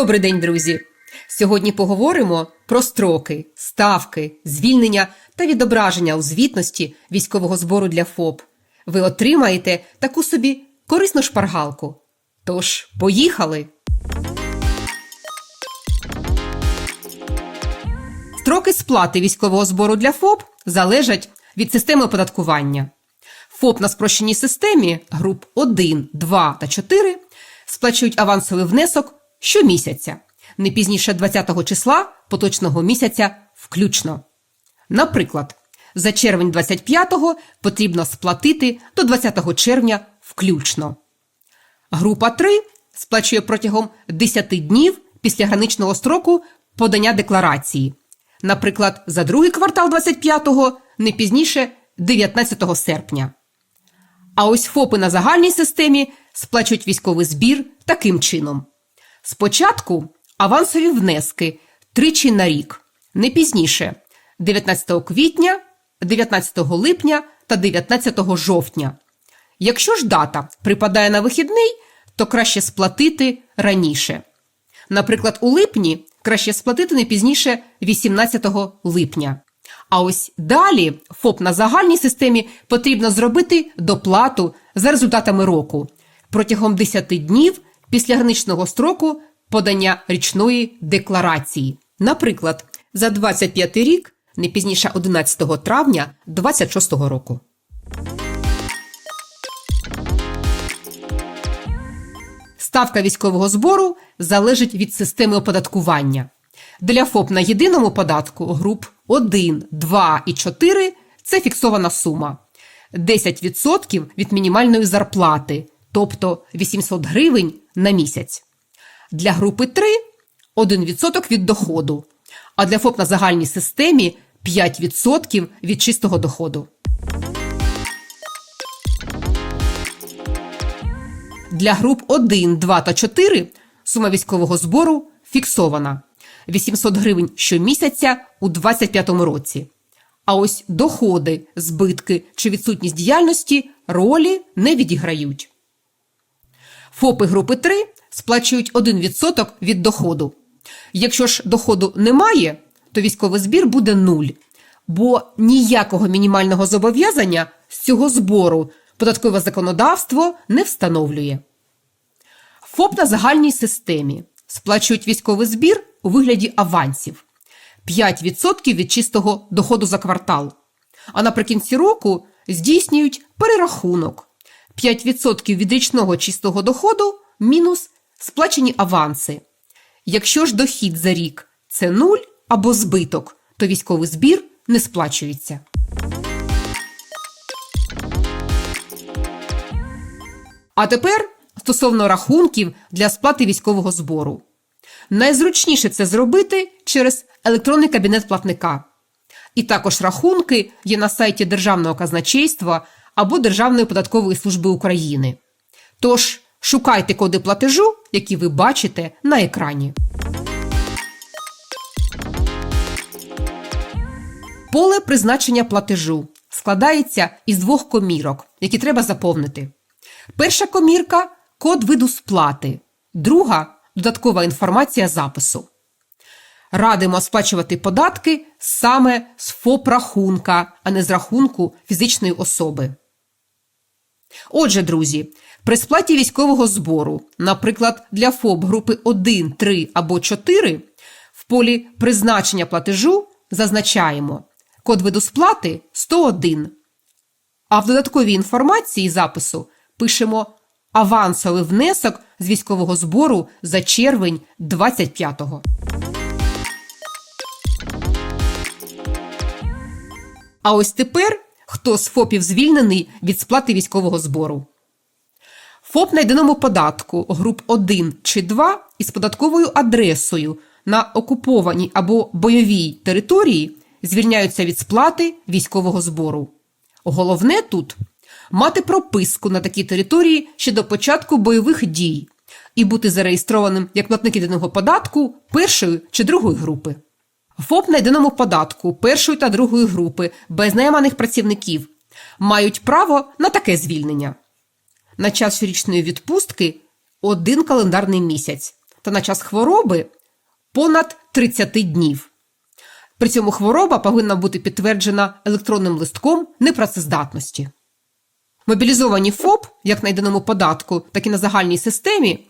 Добрий день, друзі! Сьогодні поговоримо про строки, ставки, звільнення та відображення у звітності військового збору для ФОП. Ви отримаєте таку собі корисну шпаргалку. Тож, поїхали! Строки сплати військового збору для ФОП залежать від системи оподаткування. ФОП на спрощеній системі груп 1, 2 та 4 сплачують авансовий внесок щомісяця, не пізніше 20-го числа поточного місяця включно. Наприклад, за червень 25-го потрібно сплатити до 20 червня включно. Група 3 сплачує протягом 10 днів після граничного строку подання декларації. Наприклад, за другий квартал 25-го не пізніше 19 серпня. А ось ФОПи на загальній системі сплачують військовий збір таким чином. Спочатку авансові внески тричі на рік, не пізніше 19 квітня, 19 липня та 19 жовтня. Якщо ж дата припадає на вихідний, то краще сплатити раніше. Наприклад, у липні краще сплатити не пізніше 18 липня. А ось далі ФОП на загальній системі потрібно зробити доплату за результатами року протягом 10 днів після граничного строку подання річної декларації. Наприклад, за 25 рік не пізніше 11 травня 26 року. Ставка військового збору залежить від системи оподаткування. Для ФОП на єдиному податку груп 1, 2 і 4 це фіксована сума. 10% від мінімальної зарплати, тобто 800 гривень на місяць. Для групи 3 – 1% від доходу, а для ФОП на загальній системі 5% від чистого доходу. Для груп 1, 2 та 4 сума військового збору фіксована 800 гривень щомісяця у 2025 році. А ось доходи, збитки чи відсутність діяльності ролі не відіграють. ФОПи групи 3 сплачують 1% від доходу. Якщо ж доходу немає, то військовий збір буде нуль, бо ніякого мінімального зобов'язання з цього збору податкове законодавство не встановлює. ФОП на загальній системі сплачують військовий збір у вигляді авансів 5% від чистого доходу за квартал. А наприкінці року здійснюють перерахунок 5% від річного чистого доходу мінус сплачені аванси. Якщо ж дохід за рік це нуль або збиток, то військовий збір не сплачується. А тепер стосовно рахунків для сплати військового збору. Найзручніше це зробити через електронний кабінет платника. І також рахунки є на сайті Державного казначейства або Державної податкової служби України. Тож шукайте коди платежу, які ви бачите на екрані. Поле призначення платежу складається із двох комірок, які треба заповнити. Перша комірка код виду сплати, друга додаткова інформація запису. Радимо сплачувати податки саме з ФОП-рахунка, а не з рахунку фізичної особи. Отже, друзі, при сплаті військового збору, наприклад, для ФОП групи 1, 3 або 4, в полі призначення платежу зазначаємо код виду сплати 101. А в додатковій інформації запису пишемо авансовий внесок з військового збору за червень 25-го. А ось тепер хто з ФОПів звільнений від сплати військового збору. ФОП на єдиному податку груп 1 чи 2 із податковою адресою на окупованій або бойовій території звільняються від сплати військового збору. Головне тут мати прописку на такій території ще до початку бойових дій і бути зареєстрованим як платник єдиного податку першої чи другої групи. ФОП на єдиному податку першої та другої групи без найманих працівників мають право на таке звільнення. На час щорічної відпустки один календарний місяць, та на час хвороби понад 30 днів. При цьому хвороба повинна бути підтверджена електронним листком непрацездатності. Мобілізовані ФОП, як на єдиному податку, так і на загальній системі,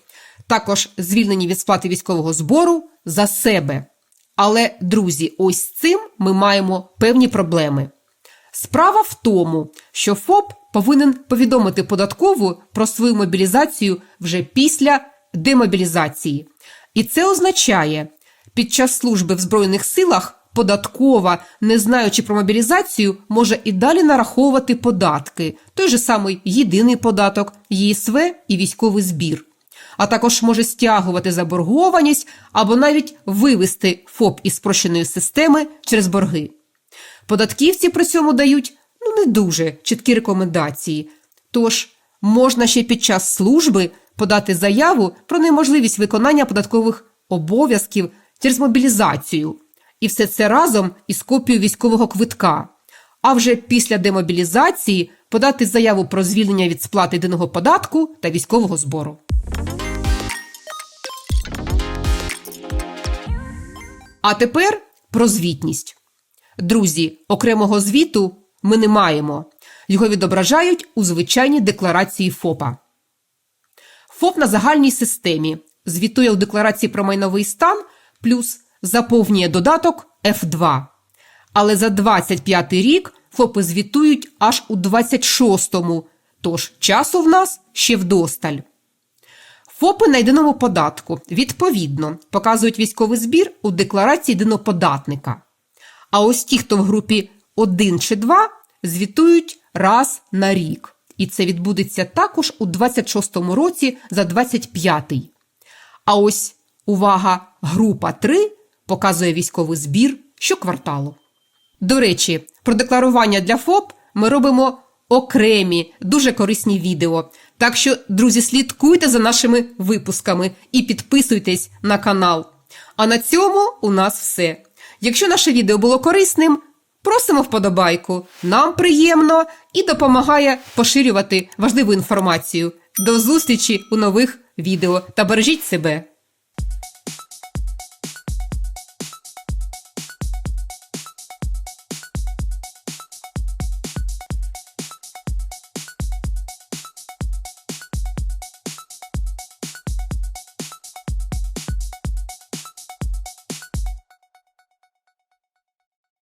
також звільнені від сплати військового збору за себе. Але, друзі, ось цим ми маємо певні проблеми. Справа в тому, що ФОП повинен повідомити податкову про свою мобілізацію вже після демобілізації. І це означає, під час служби в Збройних силах податкова, не знаючи про мобілізацію, може і далі нараховувати податки, той же самий єдиний податок, ЄСВ і військовий збір. А також може стягувати заборгованість або навіть вивести ФОП із спрощеної системи через борги. Податківці при цьому дають ну не дуже чіткі рекомендації. Тож можна ще під час служби подати заяву про неможливість виконання податкових обов'язків через мобілізацію. І все це разом із копією військового квитка. А вже після демобілізації подати заяву про звільнення від сплати єдиного податку та військового збору. А тепер про звітність. Друзі, окремого звіту ми не маємо. Його відображають у звичайній декларації ФОПа. ФОП на загальній системі звітує у декларації про майновий стан плюс заповнює додаток F2. Але за 25 рік ФОПи звітують аж у 26-му, тож часу в нас ще вдосталь. ФОПи на єдиному податку відповідно показують військовий збір у декларації єдиноподатника. А ось ті, хто в групі 1 чи 2, звітують раз на рік. І це відбудеться також у 26-му році за 25-й. А ось увага, група 3 показує військовий збір щокварталу. До речі, про декларування для ФОП ми робимо окремі, дуже корисні відео. Так що, друзі, слідкуйте за нашими випусками і підписуйтесь на канал. А на цьому у нас все. Якщо наше відео було корисним, просимо вподобайку. Нам приємно і допомагає поширювати важливу інформацію. До зустрічі у нових відео та бережіть себе!